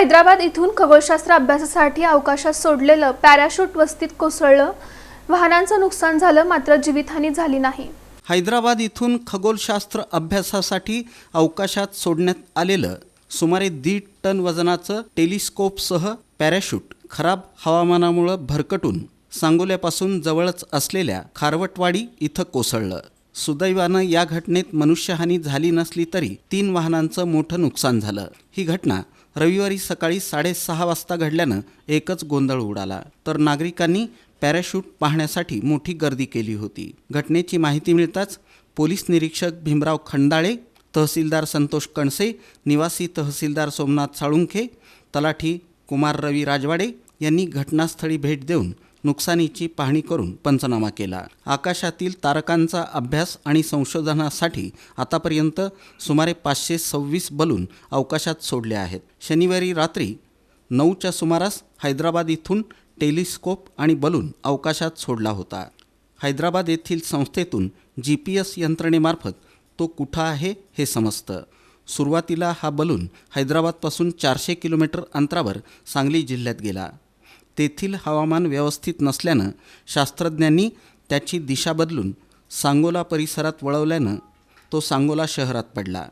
हैदराबाद इथून खगोलशास्त्र अभ्यासासाठी अवकाशात सोडलेलं पॅराशूट वस्तीत कोसळलं. वाहनांचं नुकसान झालं मात्र जीवितहानी झाली नाही. हैदराबाद इथून खगोलशास्त्र अभ्यासासाठी अवकाशात सोडण्यात आलेलं सुमारे दीड टन वजनाचं टेलिस्कोपसह पॅराशूट खराब हवामानामुळं भरकटून सांगोल्यापासून जवळच असलेल्या खारवटवाडी इथं कोसळलं. सुदैवानं या घटनेत मनुष्यहानी झाली नसली तरी तीन वाहनांचं मोठं नुकसान झालं. ही घटना रविवारी सकाळी साडेसहा वाजता घडल्यानं एकच गोंधळ उडाला. तर नागरिकांनी पॅराशूट पाहण्यासाठी मोठी गर्दी केली होती. घटनेची माहिती मिळताच पोलीस निरीक्षक भीमराव खंडाळे तहसीलदार संतोष कणसे निवासी तहसीलदार सोमनाथ साळुंखे तलाठी कुमार रवी राजवाडे यांनी घटनास्थळी भेट देऊन नुकसानीची पाहणी करून पंचनामा केला. आकाशातील तारकांचा अभ्यास आणि संशोधनासाठी आतापर्यंत सुमारे पाचशे सव्वीस बलून अवकाशात सोडले आहेत. शनिवारी रात्री नऊच्या सुमारास हैदराबाद इथून टेलिस्कोप आणि बलून अवकाशात सोडला होता. हैदराबाद येथील संस्थेतून जी पी एस यंत्रणेमार्फत तो कुठं आहे हे समजतं. सुरुवातीला हा बलून हैदराबादपासून चारशे किलोमीटर अंतरावर सांगली जिल्ह्यात गेला. तेथील हवामान व्यवस्थित नसल्यानं शास्त्रज्ञांनी त्याची दिशा बदलून सांगोला परिसरात वळवल्यानं तो सांगोला शहरात पडला.